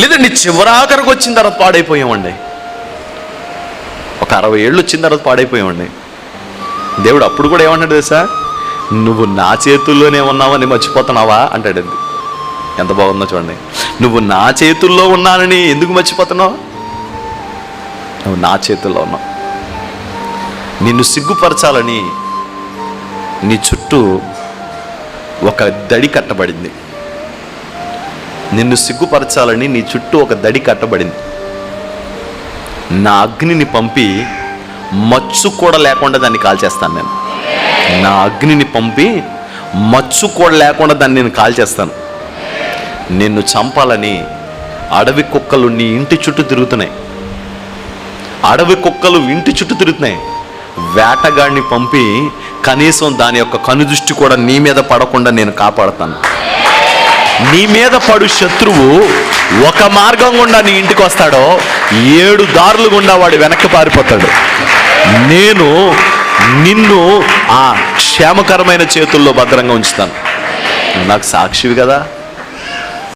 లేదండి చివరాఖరికి వచ్చిన తర్వాత పాడైపోయామండి. ఒక అరవై ఏళ్ళు వచ్చిన తర్వాత పాడైపోయామండి. దేవుడు అప్పుడు కూడా ఏమన్నాడు తెలుసా? నువ్వు నా చేతుల్లోనే ఉన్నావని మర్చిపోతున్నావా? అంటాడు ఎంత బాగుందో చూడండి. నువ్వు నా చేతుల్లో ఉన్నానని ఎందుకు మర్చిపోతున్నావు? నువ్వు నా చేతుల్లో ఉన్నావు. నిన్ను సిగ్గుపరచాలని నీ చుట్టూ ఒక దడి కట్టబడింది. నిన్ను సిగ్గుపరచాలని నీ చుట్టూ ఒక దడి కట్టబడింది. నా అగ్నిని పంపి మచ్చు కూడా లేకుండా దాన్ని కాల్చేస్తాను నేను. నా అగ్నిని పంపి మచ్చు కూడా లేకుండా దాన్ని నేను కాల్చేస్తాను. నిన్ను చంపాలని అడవి కుక్కలు నీ ఇంటి చుట్టూ తిరుగుతున్నాయి. అడవి కుక్కలు ఇంటి చుట్టూ తిరుగుతున్నాయి. వేటగాడిని పంపి కనీసం దాని యొక్క కనుదృష్టి కూడా నీ మీద పడకుండా నేను కాపాడతాను. నీ మీద పడు శత్రువు ఒక మార్గం గుండా నీ ఇంటికి వస్తాడో ఏడు దారులు గుండా వాడు వెనక్కి పారిపోతాడు. నేను నిన్ను ఆ క్షేమకరమైన చేతుల్లో భద్రంగా ఉంచుతాను. నాకు సాక్షివి కదా.